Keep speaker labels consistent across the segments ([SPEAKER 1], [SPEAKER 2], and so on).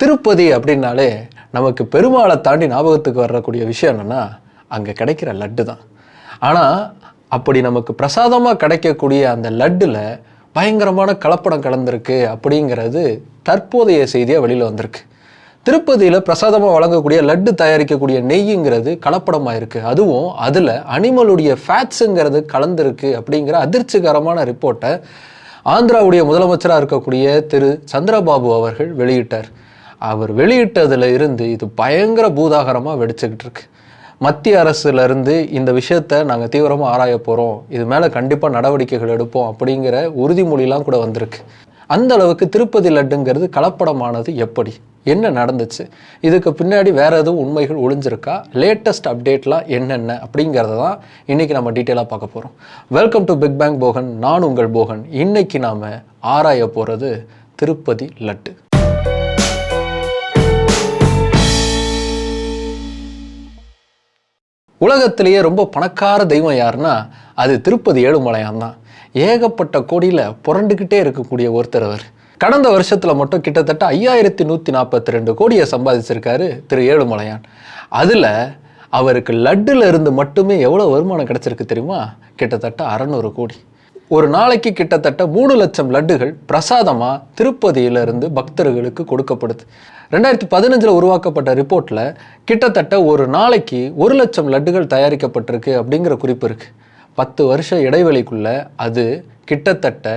[SPEAKER 1] திருப்பதி அப்படின்னாலே நமக்கு பெருமாளை தாண்டி ஞாபகத்துக்கு வரக்கூடிய விஷயம் என்னென்னா அங்கே கிடைக்கிற லட்டு தான். ஆனால் அப்படி நமக்கு பிரசாதமாக கிடைக்கக்கூடிய அந்த லட்டில் பயங்கரமான கலப்படம் கலந்திருக்கு அப்படிங்கிறது தற்போதைய செய்தியாக வெளியில் வந்திருக்கு. திருப்பதியில் பிரசாதமாக வழங்கக்கூடிய லட்டு தயாரிக்கக்கூடிய நெய்யுங்கிறது கலப்படமாக இருக்குது அதுவும் அதில் அனிமலுடைய ஃபேட்ஸுங்கிறது கலந்துருக்கு அப்படிங்கிற அதிர்ச்சிகரமான ரிப்போர்ட்டை ஆந்திராவுடைய முதலமைச்சராக இருக்கக்கூடிய திரு சந்திரபாபு அவர்கள் வெளியிட்டார். அவர் வெளியிட்டதுல இருந்து இது பயங்கர பூதாகரமாக வெடிச்சுக்கிட்டு இருக்கு. மத்திய அரசுலேருந்து இந்த விஷயத்தை நாங்கள் தீவிரமாக ஆராய போகிறோம் இது மேலே கண்டிப்பாக நடவடிக்கைகள் எடுப்போம் அப்படிங்கிற உறுதிமொழிலாம் கூட வந்திருக்கு. அந்த அளவுக்கு திருப்பதி லட்டுங்கிறது கலப்படமானது எப்படி? என்ன நடந்துச்சு? இதுக்கு பின்னாடி வேறு எதுவும் உண்மைகள் ஒளிஞ்சிருக்கா? லேட்டஸ்ட் அப்டேட்லாம் என்னென்ன? அப்படிங்கிறத தான் இன்னைக்கு நம்ம டீட்டெயிலாக பார்க்க போகிறோம் welcome to big bang Bogan நான் உங்கள் போகன் இன்னைக்கு நாம் ஆராய போகிறது திருப்பதி லட்டு. உலகத்திலேயே ரொம்ப பணக்கார தெய்வம் யாருன்னா அது திருப்பதி ஏழுமலையான் தான். ஏகப்பட்ட கோடியில் புரண்டுக்கிட்டே இருக்கக்கூடிய ஒருத்தர் அவர். கடந்த வருஷத்தில் மட்டும் கிட்டத்தட்ட ஐயாயிரத்தி நூற்றி நாற்பத்தி ரெண்டு கோடியை சம்பாதிச்சிருக்காரு திரு ஏழுமலையான். அதில் அவருக்கு லட்டுல இருந்து மட்டுமே எவ்வளோ வருமானம் கிடச்சிருக்கு தெரியுமா? கிட்டத்தட்ட அறநூறு கோடி. ஒரு நாளைக்கு கிட்டத்தட்ட மூணு லட்சம் லட்டுகள் பிரசாதமாக திருப்பதியிலிருந்து பக்தர்களுக்கு கொடுக்கப்படுது. ரெண்டாயிரத்தி பதினஞ்சில் உருவாக்கப்பட்ட ரிப்போர்ட்டில் கிட்டத்தட்ட ஒரு நாளைக்கு ஒரு லட்சம் லட்டுகள் தயாரிக்கப்பட்டிருக்கு அப்படிங்கிற குறிப்பு இருக்குது பத்து வருஷ இடைவெளிக்குள்ளே அது கிட்டத்தட்ட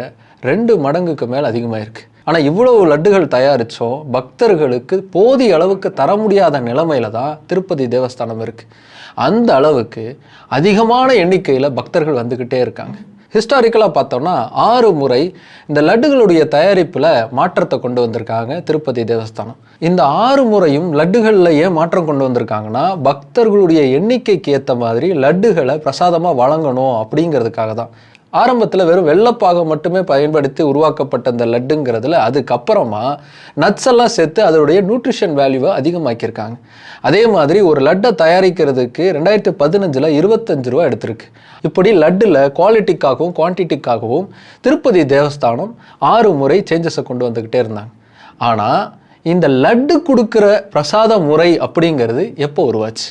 [SPEAKER 1] ரெண்டு மடங்குக்கு மேல் அதிகமாயிருக்கு. ஆனால் இவ்வளவு லட்டுகள் தயாரித்தோம் பக்தர்களுக்கு போதிய அளவுக்கு தர முடியாத நிலைமையில தான் திருப்பதி தேவஸ்தானம் இருக்குது அந்த அளவுக்கு அதிகமான எண்ணிக்கையில் பக்தர்கள் வந்துக்கிட்டே இருக்காங்க. ஹிஸ்டாரிக்கலாக பார்த்தோம்னா ஆறு முறை இந்த லட்டுகளுடைய தயாரிப்பில் மாற்றத்தை கொண்டு வந்திருக்காங்க திருப்பதி தேவஸ்தானம். இந்த ஆறு முறையும் லட்டுகளில் ஏன் மாற்றம் கொண்டு வந்திருக்காங்கன்னா பக்தர்களுடைய எண்ணிக்கைக்கு ஏற்ற மாதிரி லட்டுகளை பிரசாதமாக வழங்கணும் அப்படிங்கிறதுக்காக தான். ஆரம்பத்தில் வெறும் வெள்ளப்பாக மட்டுமே பயன்படுத்தி உருவாக்கப்பட்ட இந்த லட்டுங்கிறதுல அதுக்கப்புறமா நட்ஸ் எல்லாம் சேர்த்து அதோடைய நியூட்ரிஷன் வேல்யூவை அதிகமாக்கியிருக்காங்க. அதே மாதிரி ஒரு லட்டை தயாரிக்கிறதுக்கு ரெண்டாயிரத்தி பதினஞ்சில் இருபத்தஞ்சு ரூபா எடுத்திருக்கு. இப்படி லட்டில் குவாலிட்டிக்காகவும் குவான்டிட்டிக்காகவும் திருப்பதி தேவஸ்தானம் ஆறு முறை சேஞ்சஸை கொண்டு வந்துக்கிட்டே இருந்தாங்க. ஆனால் இந்த லட்டு கொடுக்குற பிரசாத முறை அப்படிங்கிறது எப்போ உருவாச்சு?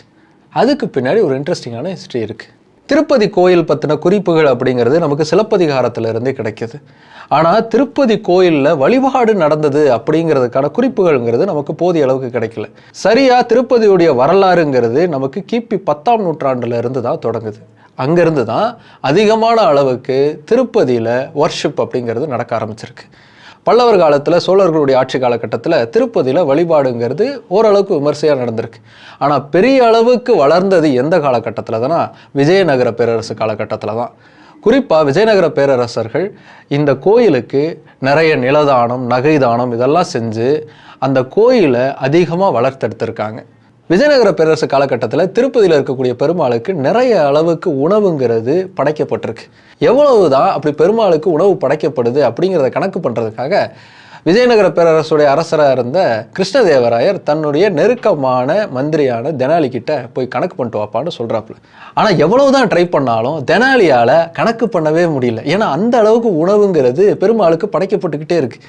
[SPEAKER 1] அதுக்கு பின்னாடி ஒரு இன்ட்ரெஸ்டிங்கான ஹிஸ்ட்ரி இருக்குது திருப்பதி கோயில் பற்றின குறிப்புகள் அப்படிங்கிறது நமக்கு சிலப்பதிகாரத்திலிருந்தே கிடைக்கிது. ஆனால் திருப்பதி கோயிலில் வழிபாடு நடந்தது அப்படிங்கிறதுக்கான குறிப்புகள்ங்கிறது நமக்கு போதிய அளவுக்கு கிடைக்கல. சரியாக திருப்பதியுடைய வரலாறுங்கிறது நமக்கு கிபி பத்தாம் நூற்றாண்டில் இருந்து தான் தொடங்குது. அங்கேருந்து தான் அதிகமான அளவுக்கு திருப்பதியில் ஒர்ஷிப் அப்படிங்கிறது நடக்க ஆரம்பிச்சிருக்கு. பல்லவர் காலத்தில் சோழர்களுடைய ஆட்சி காலகட்டத்தில் திருப்பதியில் வழிபாடுங்கிறது ஓரளவுக்கு விமர்சையாக நடந்திருக்கு. ஆனால் பெரிய அளவுக்கு வளர்ந்தது எந்த காலகட்டத்தில் தானா விஜயநகர பேரரசு காலகட்டத்தில் தான் குறிப்பாக விஜயநகர பேரரசர்கள் இந்த கோயிலுக்கு நிறைய நிலதானம் நகைதானம் இதெல்லாம் செஞ்சு அந்த கோயிலை அதிகமாக வளர்த்தெடுத்திருக்காங்க. விஜயநகர பேரரசு காலகட்டத்தில் திருப்பதியில் இருக்கக்கூடிய பெருமாளுக்கு நிறைய அளவுக்கு உணவுங்கிறது படைக்கப்பட்டிருக்கு. எவ்வளவு தான் அப்படி பெருமாளுக்கு உணவு படைக்கப்படுது அப்படிங்கிறத கணக்கு பண்ணுறதுக்காக விஜயநகர பேரரசுடைய அரசராக இருந்த கிருஷ்ணதேவராயர் தன்னுடைய நெருக்கமான மந்திரியான தெனாலி கிட்ட போய் கணக்கு பண்ணிட்டு வாப்பான்னு சொல்கிறாப்புல ஆனால் எவ்வளவுதான் ட்ரை பண்ணாலும் தெனாலியால் கணக்கு பண்ணவே முடியல. ஏன்னா அந்த அளவுக்கு உணவுங்கிறது பெருமாளுக்கு படைக்கப்பட்டுக்கிட்டே இருக்கு.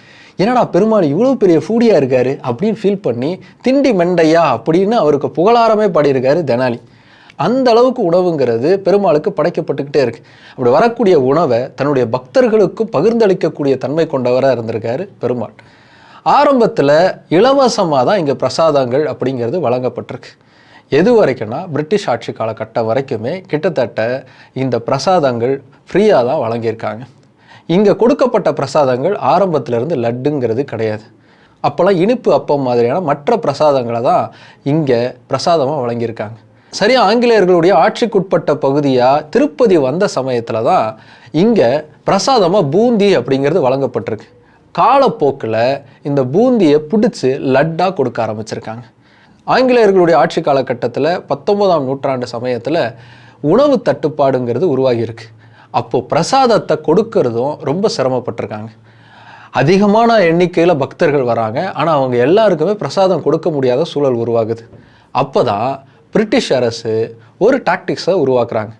[SPEAKER 1] என்னடா பெருமாள் இவ்வளோ பெரிய ஃபூடியாக இருக்காரு அப்படின்னு ஃபீல் பண்ணி திண்டி மெண்டையா? அப்படின்னு அவருக்கு புகழாரமே பாடியிருக்காரு தெனாலி. அந்த அளவுக்கு உணவுங்கிறது பெருமாளுக்கு படைக்கப்பட்டுக்கிட்டே இருக்கு. அப்படி வரக்கூடிய உணவை தன்னுடைய பக்தர்களுக்கும் பகிர்ந்தளிக்கக்கூடிய தன்மை கொண்டவராக இருந்திருக்காரு பெருமாள். ஆரம்பத்தில் இலவசமாக தான் இங்கே பிரசாதங்கள் அப்படிங்கிறது வழங்கப்பட்டிருக்கு. எது வரைக்கும்னா பிரிட்டிஷ் ஆட்சி காலகட்டம் வரைக்குமே கிட்டத்தட்ட இந்த பிரசாதங்கள் ஃப்ரீயாக தான் வழங்கியிருக்காங்க. இங்கே கொடுக்கப்பட்ட பிரசாதங்கள் ஆரம்பத்திலேருந்து லட்டுங்கிறது கிடையாது. அப்போல்லாம் இனிப்பு அப்பம் மாதிரியான மற்ற பிரசாதங்களை தான் இங்கே பிரசாதமாக வழங்கியிருக்காங்க. சரியா ஆங்கிலேயர்களுடைய ஆட்சிக்குட்பட்ட பகுதியாக திருப்பதி வந்த சமயத்தில் தான் இங்கே பிரசாதமாக பூந்தி அப்படிங்கிறது வழங்கப்பட்டிருக்கு. காலப்போக்கில் இந்த பூந்தியை பிடிச்சி லட்டாக கொடுக்க ஆரம்பிச்சிருக்காங்க. ஆங்கிலேயர்களுடைய ஆட்சி காலகட்டத்தில் பத்தொன்பதாம் நூற்றாண்டு சமயத்தில் உணவு தட்டுப்பாடுங்கிறது உருவாகியிருக்கு. அப்போது பிரசாதத்தை கொடுக்கறதும் ரொம்ப சிரமப்பட்டிருக்காங்க. அதிகமான எண்ணிக்கையில் பக்தர்கள் வராங்க. ஆனால் அவங்க எல்லாருக்குமே பிரசாதம் கொடுக்க முடியாத சூழல் உருவாகுது. அப்போ தான் பிரிட்டிஷ் அரசு ஒரு டாக்டிக்ஸை உருவாக்குறாங்க.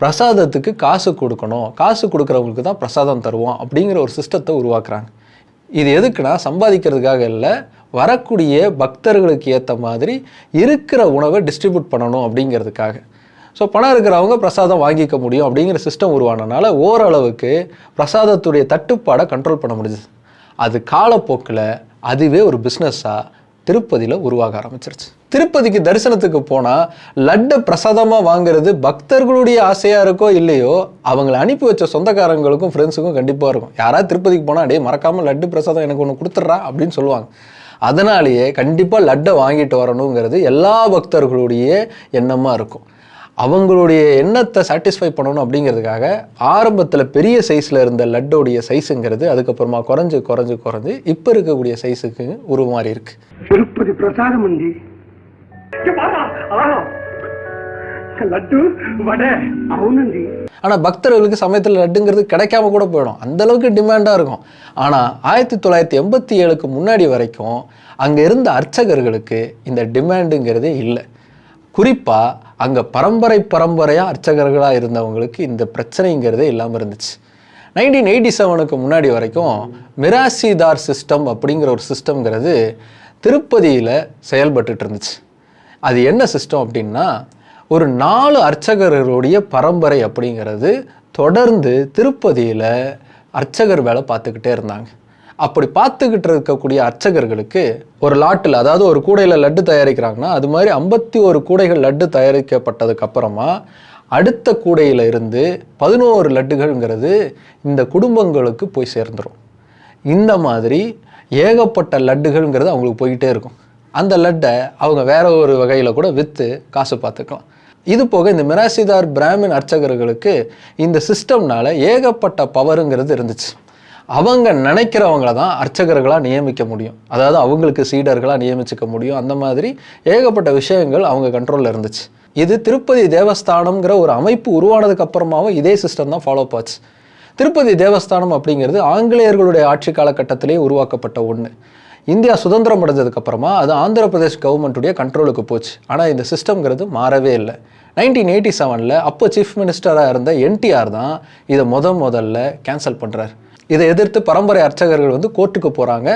[SPEAKER 1] பிரசாதத்துக்கு காசு கொடுக்கணும். காசு கொடுக்குறவங்களுக்கு தான் பிரசாதம் தருவோம் அப்படிங்கிற ஒரு சிஸ்டத்தை உருவாக்குறாங்க. இது எதுக்குன்னா சம்பாதிக்கிறதுக்காக இல்லை வரக்கூடிய பக்தர்களுக்கு ஏற்ற மாதிரி இருக்கிற உணவை டிஸ்ட்ரிபியூட் பண்ணணும் அப்படிங்கிறதுக்காக. ஸோ பணம் இருக்கிறவங்க பிரசாதம் வாங்கிக்க முடியும் அப்படிங்கிற சிஸ்டம் உருவானனால ஓரளவுக்கு பிரசாதத்துடைய தட்டுப்பாடை கண்ட்ரோல் பண்ண முடிஞ்சுது. அது காலப்போக்கில் அதுவே ஒரு பிஸ்னஸாக திருப்பதியில் உருவாக ஆரம்பிச்சிருச்சு. திருப்பதிக்கு தரிசனத்துக்கு போனால் லட்டை பிரசாதமாக வாங்குறது பக்தர்களுடைய ஆசையாக இருக்கோ இல்லையோ அவங்கள அனுப்பி வச்ச சொந்தக்காரங்களுக்கும் ஃப்ரெண்ட்ஸுக்கும் கண்டிப்பாக இருக்கும். யாராவது திருப்பதிக்கு போனால் அடே மறக்காமல் லட்டு பிரசாதம் எனக்கு ஒன்று கொடுத்துட்றா அப்படின்னு சொல்லுவாங்க. அதனாலேயே கண்டிப்பாக லட்டை வாங்கிட்டு வரணுங்கிறது எல்லா பக்தர்களுடைய எண்ணமாக இருக்கும். அவங்களுடைய எண்ணத்தை சாட்டிஸ்ஃபை பண்ணணும் அப்படிங்கிறதுக்காக ஆரம்பத்தில் பெரிய சைஸில் இருந்த லட்டோடைய சைஸுங்கிறது அதுக்கப்புறமா குறைஞ்சு குறைஞ்சு குறைஞ்சு இப்போ இருக்கக்கூடிய சைஸுக்கு உருமாறி இருக்கு.
[SPEAKER 2] திருப்பதி பிரசாதம் உண்டி
[SPEAKER 1] ஆனால் பக்தர்களுக்கு சமயத்தில் லட்டுங்கிறது கிடைக்காம கூட போயிடும். அந்த அளவுக்கு டிமாண்டாக இருக்கும். ஆனால் ஆயிரத்தி தொள்ளாயிரத்தி எண்பத்தி ஏழுக்கு முன்னாடி வரைக்கும் அங்கே இருந்த அர்ச்சகர்களுக்கு இந்த டிமாண்டுங்கிறதே இல்லை. குறிப்பாக அங்கே பரம்பரை பரம்பரையாக அர்ச்சகர்களாக இருந்தவங்களுக்கு இந்த பிரச்சனைங்கிறதே இல்லாமல் இருந்துச்சு. நைன்டீன் எயிட்டி செவனுக்கு முன்னாடி வரைக்கும் மிராசிதார் சிஸ்டம் அப்படிங்கிற ஒரு சிஸ்டம்ங்கிறது திருப்பதியில் செயல்பட்டுட்டு இருந்துச்சு. அது என்ன சிஸ்டம் அப்படின்னா ஒரு நாலு அர்ச்சகர்களுடைய பரம்பரை அப்படிங்கிறது தொடர்ந்து திருப்பதியில் அர்ச்சகர் வேலை பார்த்துக்கிட்டே இருந்தாங்க. அப்படி பார்த்துக்கிட்டு இருக்கக்கூடிய அர்ச்சகர்களுக்கு ஒரு லாட்டில் அதாவது ஒரு கூடையில் லட்டு தயாரிக்கிறாங்கன்னா அது மாதிரி ஐம்பத்தி ஒரு கூடைகள் லட்டு தயாரிக்கப்பட்டதுக்கு அப்புறமா அடுத்த கூடையில் இருந்து பதினோரு லட்டுகள்ங்கிறது இந்த குடும்பங்களுக்கு போய் சேர்ந்துடும் இந்த மாதிரி ஏகப்பட்ட லட்டுகள்ங்கிறது அவங்களுக்கு போய்கிட்டே இருக்கும். அந்த லட்டை அவங்க வேற ஒரு வகையில் கூட விற்று காசு பார்த்துக்கலாம். இது போக இந்த மிராசிதார் பிராமின் அர்ச்சகர்களுக்கு இந்த சிஸ்டம்னால ஏகப்பட்ட பவருங்கிறது இருந்துச்சு. அவங்க நினைக்கிறவங்கள தான் அர்ச்சகர்களாக நியமிக்க முடியும். அதாவது அவங்களுக்கு சீடர்களாக நியமிச்சுக்க முடியும். அந்த மாதிரி ஏகப்பட்ட விஷயங்கள் அவங்க கண்ட்ரோலில் இருந்துச்சு. இது திருப்பதி தேவஸ்தானம்ங்கிற ஒரு அமைப்பு உருவானதுக்கு அப்புறமாவும் இதே சிஸ்டம் தான் ஃபாலோ ஆச்சு. திருப்பதி தேவஸ்தானம் அப்படிங்கிறது ஆங்கிலேயர்களுடைய ஆட்சி காலகட்டத்திலேயே உருவாக்கப்பட்ட ஒன்று இந்தியா சுதந்திரம் அடைஞ்சதுக்கப்புறமா அது ஆந்திர பிரதேஷ் கவர்மெண்ட்டுடைய கண்ட்ரோலுக்கு போச்சு. ஆனால் இந்த சிஸ்டம்ங்கிறது மாறவே இல்லை. நைன்டீன் எயிட்டி செவனில் அப்போ சீஃப் மினிஸ்டராக இருந்த என்டிஆர் தான் இதை முத முதல்ல கேன்சல் பண்ணுறாரு இதை எதிர்த்து பரம்பரை அர்ச்சகர்கள் வந்து கோர்ட்டுக்கு போகிறாங்க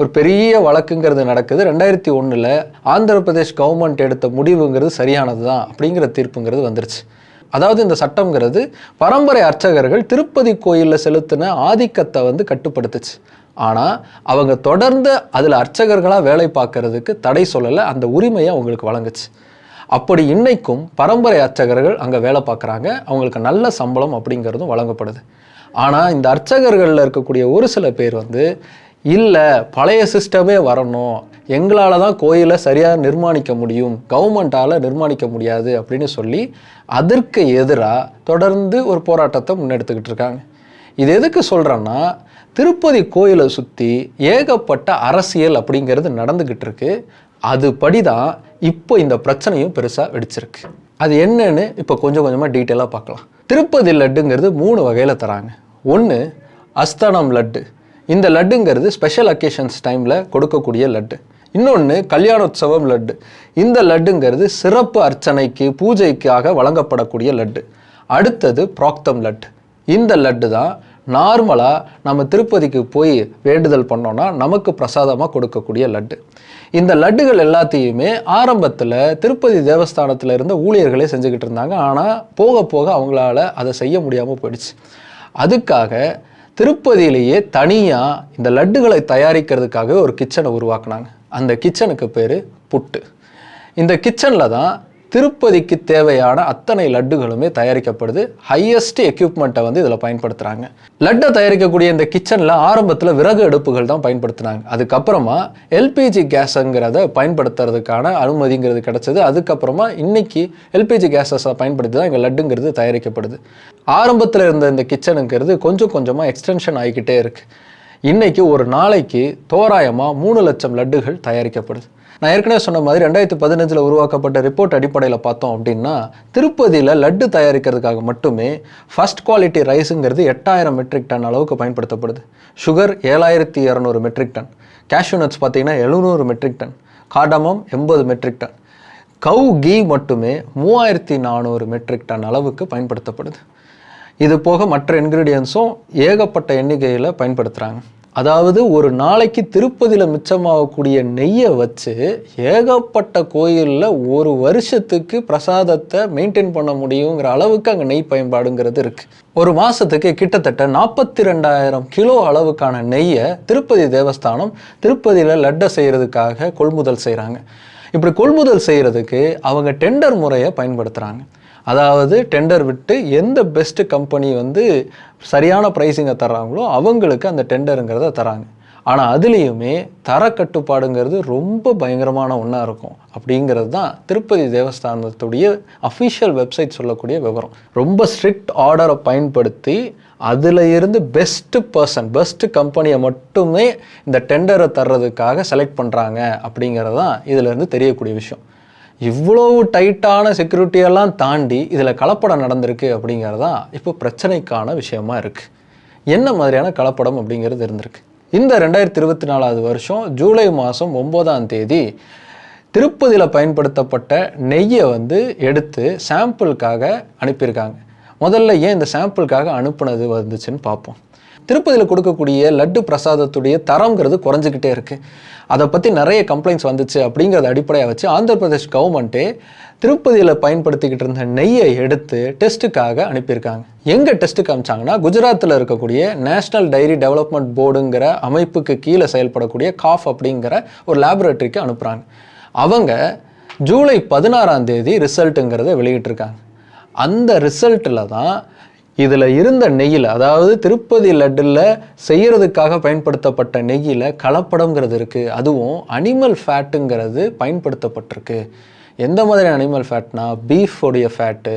[SPEAKER 1] ஒரு பெரிய வழக்குங்கிறது நடக்குது. ரெண்டாயிரத்தி ஒன்றில் ஆந்திர பிரதேஷ் கவர்மெண்ட் எடுத்த முடிவுங்கிறது சரியானது தான் அப்படிங்கிற தீர்ப்புங்கிறது வந்துருச்சு. அதாவது இந்த சட்டம்ங்கிறது பரம்பரை அர்ச்சகர்கள் திருப்பதி கோயிலில் செலுத்தின ஆதிக்கத்தை வந்து கட்டுப்படுத்துச்சு. ஆனால் அவங்க தொடர்ந்து அதில் அர்ச்சகர்களாக வேலை பார்க்கறதுக்கு தடை சொல்லலை. அந்த உரிமையை அவங்களுக்கு வழங்குச்சு. அப்படி இன்னைக்கும் பரம்பரை அர்ச்சகர்கள் அங்கே வேலை பார்க்குறாங்க. அவங்களுக்கு நல்ல சம்பளம் அப்படிங்கிறதும் வழங்கப்படுது. ஆனால் இந்த அர்ச்சகர்களில் இருக்கக்கூடிய ஒரு சில பேர் வந்து இல்லை பழைய சிஸ்டமே வரணும். எங்களால் தான் கோயிலை சரியாக நிர்மாணிக்க முடியும். கவர்மெண்ட்டால் நிர்மாணிக்க முடியாது. அப்படின்னு சொல்லி அதற்கு எதிராக தொடர்ந்து ஒரு போராட்டத்தை முன்னெடுத்துக்கிட்டு இருக்காங்க. இது எதுக்கு சொல்கிறேன்னா திருப்பதி கோயிலை சுற்றி ஏகப்பட்ட அரசியல் அப்படிங்கிறது நடந்துக்கிட்டு இருக்கு. அதுபடி தான் இப்போ இந்த பிரச்சனையும் பெருசாக வெடிச்சிருக்கு. அது என்னன்னு இப்போ கொஞ்சம் கொஞ்சமாக டீட்டெயிலாக பார்க்கலாம். திருப்பதி லட்டுங்கிறது மூணு வகையில் தராங்க. ஒன்று அஸ்தனம் லட்டு. இந்த லட்டுங்கிறது ஸ்பெஷல் அக்கேஷன்ஸ் டைமில் கொடுக்கக்கூடிய லட்டு. இன்னொன்று கல்யாணோத்சவம் லட்டு. இந்த லட்டுங்கிறது சிறப்பு அர்ச்சனைக்கு பூஜைக்காக வழங்கப்படக்கூடிய லட்டு. அடுத்தது ப்ராக்தம் லட்டு. இந்த லட்டு தான் நார்மலாக நம்ம திருப்பதிக்கு போய் வேண்டுதல் பண்ணோன்னா நமக்கு பிரசாதமாக கொடுக்கக்கூடிய லட்டு. இந்த லட்டுகள் எல்லாத்தையுமே ஆரம்பத்தில் திருப்பதி தேவஸ்தானத்தில் இருந்த ஊழியர்களே செஞ்சுக்கிட்டு இருந்தாங்க. ஆனால் போக போக அவங்களால அதை செய்ய முடியாமல் போயிடுச்சு. அதுக்காக திருப்பதியிலேயே தனியாக இந்த லட்டுகளை தயாரிக்கிறதுக்காக ஒரு கிச்சனை உருவாக்குனாங்க. அந்த கிச்சனுக்கு பேர் புட்டு. இந்த கிச்சனில் தான் திருப்பதிக்கு தேவையான அத்தனை லட்டுகளுமே தயாரிக்கப்படுது. ஹையஸ்ட் எக்யூப்மெண்ட்டை வந்து இதில் பயன்படுத்துகிறாங்க லட்டை தயாரிக்கக்கூடிய இந்த கிச்சனில் ஆரம்பத்தில் விறகு அடுப்புகள் தான் பயன்படுத்தினாங்க. அதுக்கப்புறமா எல்பிஜி கேஸுங்கிறத பயன்படுத்துறதுக்கான அனுமதிங்கிறது கிடச்சது. அதுக்கப்புறமா இன்னைக்கு எல்பிஜி கேஸஸை பயன்படுத்தி தான் இங்கே லட்டுங்கிறது தயாரிக்கப்படுது. ஆரம்பத்தில் இருந்த இந்த கிச்சனுங்கிறது கொஞ்சம் கொஞ்சமாக எக்ஸ்டென்ஷன் ஆகிக்கிட்டே இருக்குது இன்றைக்கி ஒரு நாளைக்கு தோராயமாக மூணு லட்சம் லட்டுகள் தயாரிக்கப்படுது. நான் ஏற்கனவே சொன்ன மாதிரி ரெண்டாயிரத்தி பதினஞ்சில் உருவாக்கப்பட்ட ரிப்போர்ட் அடிப்படையில் பார்த்தோம் அப்படின்னா திருப்பதியில் லட்டு தயாரிக்கிறதுக்காக மட்டுமே ஃபஸ்ட் குவாலிட்டி ரைஸுங்கிறது எட்டாயிரம் மெட்ரிக் டன் அளவுக்கு பயன்படுத்தப்படுது. சுகர் ஏழாயிரத்தி இரநூறு மெட்ரிக் டன் கேஷ்யூ நட்ஸ் பார்த்தீங்கன்னா எழுநூறு மெட்ரிக் டன் காடமம் எண்பது மெட்ரிக் டன் கவு கீ மட்டுமே மூவாயிரத்தி நானூறு மெட்ரிக் டன் அளவுக்கு பயன்படுத்தப்படுது. இது போக மற்ற இன்க்ரீடியன்ஸும் ஏகப்பட்ட எண்ணிக்கையில் பயன்படுத்துகிறாங்க அதாவது ஒரு நாளைக்கு திருப்பதியில் மிச்சமாகக்கூடிய நெய்யை வச்சு ஏகப்பட்ட கோயிலில் ஒரு வருஷத்துக்கு பிரசாதத்தை மெயின்டைன் பண்ண முடியுங்கிற அளவுக்கு அங்கே நெய் பயன்பாடுங்கிறது இருக்குது ஒரு மாதத்துக்கு கிட்டத்தட்ட நாற்பத்தி ரெண்டாயிரம் கிலோ அளவுக்கான நெய்யை திருப்பதி தேவஸ்தானம் திருப்பதியில் லட்டை செய்கிறதுக்காக கொள்முதல் செய்கிறாங்க இப்படி கொள்முதல் செய்கிறதுக்கு அவங்க டெண்டர் முறையை பயன்படுத்துகிறாங்க அதாவது டெண்டர் விட்டு எந்த பெஸ்ட்டு கம்பெனி வந்து சரியான ப்ரைஸிங்கை தர்றாங்களோ அவங்களுக்கு அந்த டெண்டருங்கிறத தராங்க. ஆனால் அதுலேயுமே தரக்கட்டுப்பாடுங்கிறது ரொம்ப பயங்கரமான ஒன்றா இருக்கும். அப்படிங்கிறது தான் திருப்பதி தேவஸ்தானத்துடைய அஃபிஷியல் வெப்சைட் சொல்லக்கூடிய விவரம். ரொம்ப ஸ்ட்ரிக்ட் ஆர்டரை பயன்படுத்தி அதில் இருந்து பெஸ்ட்டு பர்சன் பெஸ்ட்டு கம்பெனியை மட்டுமே இந்த டெண்டரை தர்றதுக்காக செலக்ட் பண்ணுறாங்க அப்படிங்கிறது தான் இதிலேருந்து தெரியக்கூடிய விஷயம். இவ்வளவு டைட்டான செக்யூரிட்டியெல்லாம் தாண்டி இதில் கலப்படம் நடந்திருக்கு அப்படிங்கிறது தான் இப்போ பிரச்சனைக்கான விஷயமா இருக்குது என்ன மாதிரியான கலப்படம் அப்படிங்கிறது இருந்திருக்கு. இந்த ரெண்டாயிரத்தி இருபத்தி நாலாவது வருஷம் ஜூலை மாதம் ஒம்போதாம் தேதி திருப்பதியில் பயன்படுத்தப்பட்ட நெய்யை வந்து எடுத்து சாம்பிளுக்காக அனுப்பியிருக்காங்க. முதல்ல ஏன் இந்த சாம்பிளுக்காக அனுப்புனது வந்துச்சுன்னு பார்ப்போம். திருப்பதியில் கொடுக்கக்கூடிய லட்டு பிரசாதத்துடைய தரம்ங்கிறது குறைஞ்சிக்கிட்டே இருக்குது அதை பற்றி நிறைய கம்ப்ளைண்ட்ஸ் வந்துச்சு அப்படிங்கிறத அடிப்படையாக வச்சு ஆந்திர பிரதேஷ் கவர்மெண்ட்டே திருப்பதியில் பயன்படுத்திக்கிட்டு இருந்த நெய்யை எடுத்து டெஸ்ட்டுக்காக அனுப்பியிருக்காங்க. எங்கே டெஸ்ட்டுக்கு அமிச்சாங்கன்னா குஜராத்தில் இருக்கக்கூடிய நேஷ்னல் டைரி டெவலப்மெண்ட் போர்டுங்கிற அமைப்புக்கு கீழே செயல்படக்கூடிய காஃப் அப்படிங்கிற ஒரு லேபரேட்டரிக்கு அனுப்புகிறாங்க அவங்க ஜூலை பதினாறாம் தேதி ரிசல்ட்டுங்கிறத வெளியிட்டிருக்காங்க. அந்த ரிசல்ட்டில் தான் இதில் இருந்த நெய்யில் அதாவது திருப்பதி லட்டில் செய்கிறதுக்காக பயன்படுத்தப்பட்ட நெய்யில் கலப்படங்கிறது இருக்குது அதுவும் அனிமல் ஃபேட்டுங்கிறது பயன்படுத்தப்பட்டிருக்கு. எந்த மாதிரி அனிமல் ஃபேட்னா பீஃப் ஃபேட்டு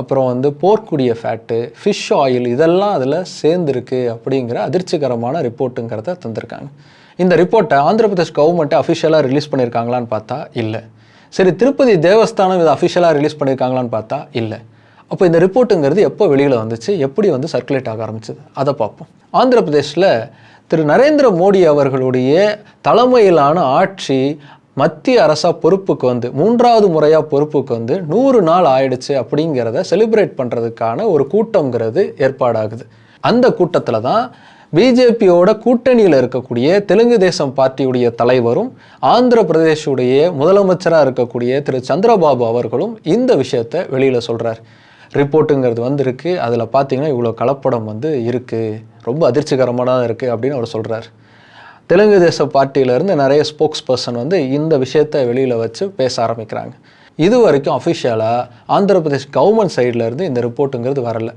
[SPEAKER 1] அப்புறம் வந்து போர்க்குடைய ஃபேட்டு ஃபிஷ் ஆயில் இதெல்லாம் அதில் சேர்ந்துருக்கு அப்படிங்கிற அதிர்ச்சிகரமான ரிப்போர்ட்டுங்கிறத தந்திருக்காங்க. இந்த ரிப்போர்ட்டை ஆந்திர பிரதேஷ் கவர்மெண்ட்டை அஃபிஷியலாக ரிலீஸ் பண்ணியிருக்காங்களான்னு பார்த்தா இல்லை. சரி திருப்பதி தேவஸ்தானம் இதை அஃபிஷியலாக ரிலீஸ் பண்ணியிருக்காங்களான்னு பார்த்தா இல்லை. அப்போ இந்த ரிப்போர்ட்டுங்கிறது எப்போ வெளியில் வந்துச்சு? எப்படி வந்து சர்க்குலேட் ஆக ஆரம்பிச்சது? அதை பார்ப்போம். ஆந்திர பிரதேஷில் திரு நரேந்திர மோடி அவர்களுடைய தலைமையிலான ஆட்சி மத்திய அரசாக பொறுப்புக்கு வந்து மூன்றாவது முறையாக பொறுப்புக்கு வந்து நூறு நாள் ஆயிடுச்சு அப்படிங்கிறத செலிப்ரேட் பண்ணுறதுக்கான ஒரு கூட்டங்கிறது ஏற்பாடாகுது. அந்த கூட்டத்தில் தான் பிஜேபியோட கூட்டணியில் இருக்கக்கூடிய தெலுங்கு தேசம் பார்ட்டியுடைய தலைவரும் ஆந்திர பிரதேஷுடைய முதலமைச்சராக இருக்கக்கூடிய திரு சந்திரபாபு அவர்களும் இந்த விஷயத்தை வெளியில் சொல்கிறார் ரிப்போர்ட்டுங்கிறது வந்திருக்கு. அதில் பார்த்தீங்கன்னா இவ்வளோ கலப்படம் வந்து இருக்குது ரொம்ப அதிர்ச்சிகரமானதாக இருக்குது அப்படின்னு அவர் சொல்கிறார் தெலுங்கு தேச பார்ட்டியிலேருந்து நிறைய ஸ்போக்ஸ் பர்சன் வந்து இந்த விஷயத்தை வெளியில் வச்சு பேச ஆரம்பிக்கிறாங்க. இது வரைக்கும் அஃபிஷியலாக ஆந்திர பிரதேஷ் கவர்மெண்ட் சைட்லேருந்து இந்த ரிப்போர்ட்டுங்கிறது வரல.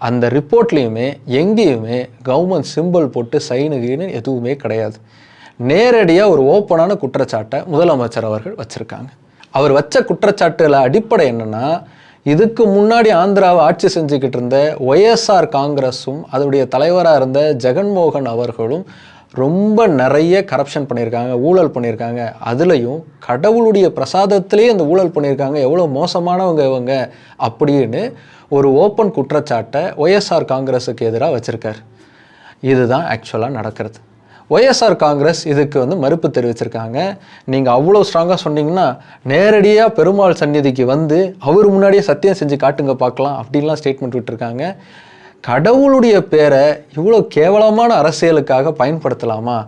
[SPEAKER 1] அந்த ரிப்போர்ட்லேயுமே எங்கேயுமே கவர்மெண்ட் சிம்பிள் போட்டு சைனுகின்னு எதுவுமே கிடையாது. நேரடியாக ஒரு ஓப்பனான குற்றச்சாட்டை முதலமைச்சர் அவர்கள் வச்சுருக்காங்க. அவர் வச்ச குற்றச்சாட்டுல அடிப்படை என்னென்னா இதுக்கு முன்னாடி ஆந்திராவை ஆட்சி செஞ்சுக்கிட்டு இருந்த ஒய்எஸ்ஆர் காங்கிரஸும் அதனுடைய தலைவராக இருந்த ஜெகன்மோகன் அவர்களும் ரொம்ப நிறைய கரப்ஷன் பண்ணியிருக்காங்க ஊழல் பண்ணியிருக்காங்க. அதுலேயும் கடவுளுடைய பிரசாதத்திலே அந்த ஊழல் பண்ணியிருக்காங்க எவ்வளோ மோசமானவங்க இவங்க அப்படின்னு ஒரு ஓப்பன் குற்றச்சாட்டை ஒய்எஸ்ஆர் காங்கிரஸுக்கு எதிராக வச்சுருக்கார். இதுதான் ஆக்சுவலாக நடக்கிறது. ஒய்எஸ்ஆர் காங்கிரஸ் இதுக்கு வந்து மறுப்பு தெரிவிச்சிருக்காங்க. நீங்கள் அவ்வளோ ஸ்ட்ராங்காக சொன்னீங்கன்னா நேரடியாக பெருமாள் சந்நிதிக்கு வந்து அவர் முன்னாடியே சத்தியம் செஞ்சு காட்டுங்க பார்க்கலாம் அப்படின்லாம் ஸ்டேட்மெண்ட் விட்டுருக்காங்க. கடவுளுடைய பேரை இவ்வளோ கேவலமான அரசியலுக்காக பயன்படுத்தலாமா?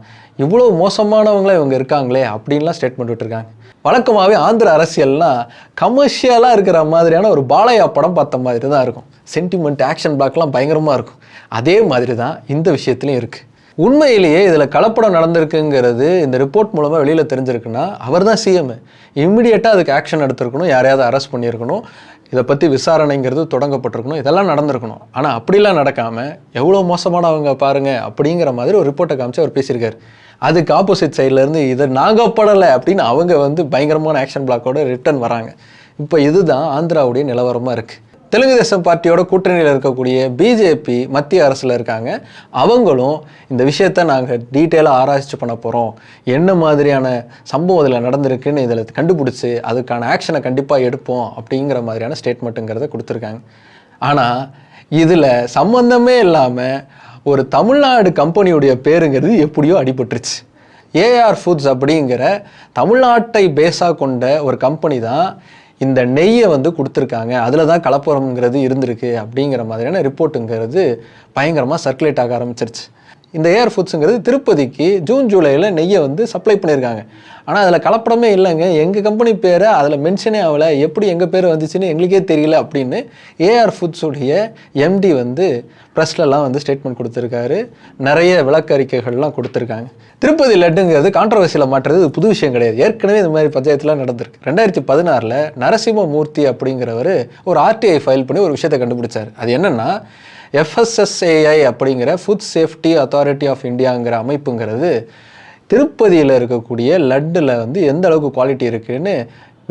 [SPEAKER 1] இவ்வளோ மோசமானவங்களே இவங்க இருக்காங்களே அப்படின்லாம் ஸ்டேட்மெண்ட் விட்டுருக்காங்க. வழக்கமாகவே ஆந்திர அரசியல்லாம் கமர்ஷியலாக இருக்கிற மாதிரியான ஒரு பாலையா படம் பார்த்த மாதிரி தான் இருக்கும். சென்டிமெண்ட் ஆக்ஷன் பிளாக்லாம் பயங்கரமாக இருக்கும். அதே மாதிரி தான் இந்த விஷயத்துலையும் இருக்குது உண்மையிலேயே இதில் கலப்படம் நடந்திருக்குங்கிறது இந்த ரிப்போர்ட் மூலமாக வெளியில் தெரிஞ்சிருக்குன்னா அவர் தான் சிஎம் இம்மிடியட்டாக அதுக்கு ஆக்ஷன் எடுத்திருக்கணும் யாரையாவது அரெஸ்ட் பண்ணியிருக்கணும் இதை பற்றி விசாரணைங்கிறது தொடங்கப்பட்டிருக்கணும் இதெல்லாம் நடந்திருக்கணும். ஆனால் அப்படிலாம் நடக்காமல் எவ்வளோ மோசமானவங்க பாருங்க அப்படிங்கிற மாதிரி ஒரு ரிப்போர்ட்டை காமிச்சு அவர் பேசியிருக்காரு. அதுக்கு ஆப்போசிட் சைட்லேருந்து இதை நாங்கள் படலை அப்படின்னு அவங்க வந்து பயங்கரமான ஆக்ஷன் பிளாக்கோட ரிட்டர்ன் வராங்க. இப்போ இதுதான் ஆந்திராவுடைய நிலவரமாக இருக்குது தெலுங்கு தேசம் பார்ட்டியோட கூட்டணியில் இருக்கக்கூடிய பிஜேபி மத்திய அரசில் இருக்காங்க. அவங்களும் இந்த விஷயத்த நாங்கள் டீட்டெயிலாக ஆராய்ச்சி பண்ண போகிறோம் என்ன மாதிரியான சம்பவம் இதில் நடந்திருக்குன்னு இதில் கண்டுபிடிச்சி அதுக்கான ஆக்ஷனை கண்டிப்பாக எடுப்போம் அப்படிங்கிற மாதிரியான ஸ்டேட்மெண்ட்டுங்கிறத கொடுத்துருக்காங்க. ஆனால் இதில் சம்மந்தமே இல்லாமல் ஒரு தமிழ்நாடு கம்பெனியுடைய பேருங்கிறது எப்படியோ அடிபட்டுருச்சு. ஏஆர் ஃபுட்ஸ் அப்படிங்கிற தமிழ்நாட்டை பேஸாக கொண்ட ஒரு கம்பெனி தான் இந்த நெய்யை வந்து கொடுத்துருக்காங்க. அதில் தான் கலப்படம்ங்கிறது இருந்திருக்கு அப்படிங்கிற மாதிரியான ரிப்போர்ட்டுங்கிறது பயங்கரமாக சர்க்குலேட் ஆக ஆரம்பிச்சிருச்சு. இந்த ஏஆர் ஃபுட்ஸுங்கிறது திருப்பதிக்கு ஜூன் ஜூலையில் நெய்யை வந்து சப்ளை பண்ணியிருக்காங்க. ஆனால் அதில் கலப்படமே இல்லைங்க. எங்கள் கம்பெனி பேரை அதில் மென்ஷனே ஆகலை. எப்படி எங்கள் பேர் வந்துச்சுன்னு எங்களுக்கே தெரியல அப்படின்னு ஏஆர் ஃபுட்ஸுடைய எம்டி வந்து ப்ரெஸ்லலாம் வந்து ஸ்டேட்மெண்ட் கொடுத்துருக்காரு. நிறைய விளக்கறிக்கைகள்லாம் கொடுத்துருக்காங்க. திருப்பதி லட்டுங்கிறது கான்ட்ரவர்சியில் மாற்றுறது புது விஷயம் கிடையாது. ஏற்கனவே இந்த மாதிரி பஞ்சாயத்துலாம் நடந்திருக்கு. ரெண்டாயிரத்தி பதினாறில் நரசிம்மமூர்த்தி அப்படிங்கிறவர் ஒரு ஆர்டிஐ ஃபைல் பண்ணி ஒரு விஷயத்தை கண்டுபிடிச்சார். அது என்னென்னா எஃப்எஸ்எஸ்ஏஐ அப்படிங்கிற ஃபுட் சேஃப்டி அத்தாரிட்டி ஆஃப் இந்தியாங்கிற அமைப்புங்கிறது திருப்பதியில் இருக்கக்கூடிய லட்டில் வந்து எந்த அளவுக்கு குவாலிட்டி இருக்குன்னு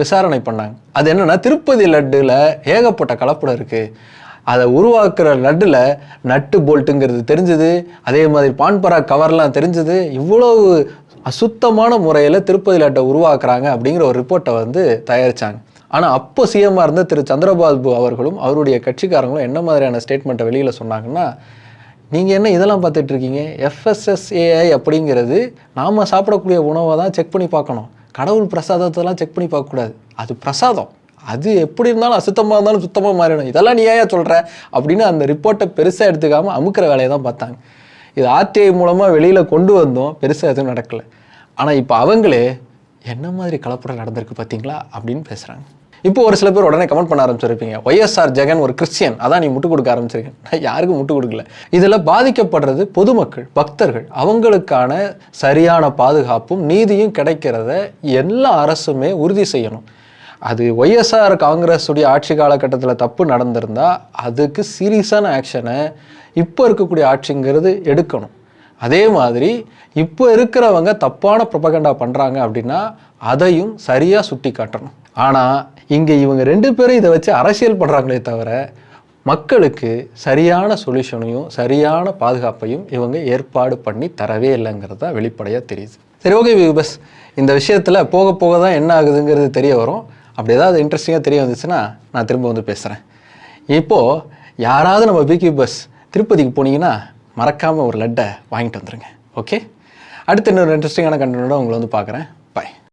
[SPEAKER 1] விசாரணை பண்ணாங்க. அது என்னென்னா திருப்பதி லட்டில் ஏகப்பட்ட கலப்படம் இருக்குது அதை உருவாக்குற லட்டில் நட்டு போல்ட்டுங்கிறது தெரிஞ்சது. அதே மாதிரி பான்பரா கவர்லாம் தெரிஞ்சது. இவ்வளவு அசுத்தமான முறையில் திருப்பதி லட்டை உருவாக்குறாங்க அப்படிங்கிற ஒரு ரிப்போர்ட்டை வந்து தயாரித்தாங்க ஆனால் அப்போ சிஎம்மாக இருந்த திரு சந்திரபாபு அவர்களும் அவருடைய கட்சிக்காரங்களும் என்ன மாதிரியான ஸ்டேட்மெண்ட்டை வெளியில் சொன்னாங்கன்னா நீங்கள் என்ன இதெல்லாம் பார்த்துட்ருக்கீங்க எஃப்எஸ்எஸ்ஏஐ அப்படிங்கிறது நாம் சாப்பிடக்கூடிய உணவை தான் செக் பண்ணி பார்க்கணும். கடவுள் பிரசாதத்தெல்லாம் செக் பண்ணி பார்க்கக்கூடாது. அது பிரசாதம். அது எப்படி இருந்தாலும் அசுத்தமாக இருந்தாலும் சுத்தமாக மாறிடும் இதெல்லாம் நீ ஏன் சொல்கிற அப்படின்னு அந்த ரிப்போர்ட்டை பெருசாக எடுத்துக்காமல் அமுக்கிற வேலையை தான் பார்த்தாங்க. இது ஆர்டிஐ மூலமாக வெளியில் கொண்டு வந்தோம். பெருசாக எதுவும் நடக்கலை. ஆனால் இப்போ அவங்களே என்ன மாதிரி கலப்படம் நடந்திருக்கு பார்த்தீங்களா? அப்படின்னு பேசுகிறாங்க இப்போ ஒரு சில பேர் உடனே கமெண்ட் பண்ண ஆரம்பிச்சிருப்பீங்க. ஒய்எஸ்ஆர் ஜெகன் ஒரு கிறிஸ்டியன் அதான் நீ முட்டு கொடுக்க ஆரம்பிச்சிருக்கேன் நான் யாருக்கும் முட்டு கொடுக்கல. இதில் பாதிக்கப்படுறது பொதுமக்கள் பக்தர்கள். அவங்களுக்கான சரியான பாதுகாப்பும் நீதியும் கிடைக்கிறத எல்லா அரசுமே உறுதி செய்யணும். அது ஒய்எஸ்ஆர் காங்கிரஸுடைய ஆட்சி காலகட்டத்தில் தப்பு நடந்திருந்தா அதுக்கு சீரியஸான ஆக்ஷனை இப்போ இருக்கக்கூடிய ஆட்சிங்கிறது எடுக்கணும். அதே மாதிரி இப்போ இருக்கிறவங்க தப்பான ப்ரொபகண்டா பண்ணுறாங்க அப்படின்னா அதையும் சரியாக சுட்டி காட்டணும் ஆனால் இங்கே இவங்க ரெண்டு பேரும் இதை வச்சு அரசியல் பண்ணுறாங்களே தவிர மக்களுக்கு சரியான சொல்யூஷனையும் சரியான பாதுகாப்பையும் இவங்க ஏற்பாடு பண்ணி தரவே இல்லைங்கிறது தான் வெளிப்படையாக தெரியுது. சரி ஓகே பஸ் இந்த விஷயத்தில் போக போக தான் என்ன ஆகுதுங்கிறது தெரிய வரும். அப்படி ஏதாவது இன்ட்ரெஸ்டிங்காக தெரிய வந்துச்சுன்னா நான் திரும்ப வந்து பேசுகிறேன் இப்போது யாராவது நம்ம பிகி பஸ் திருப்பதிக்கு போனீங்கன்னா மறக்காமல் ஒரு லட்டை வாங்கிட்டு வந்துடுங்க ஓகே அடுத்து இன்னொரு இன்ட்ரெஸ்டிங்கான கண்டனோட உங்களை வந்து பார்க்குறேன்.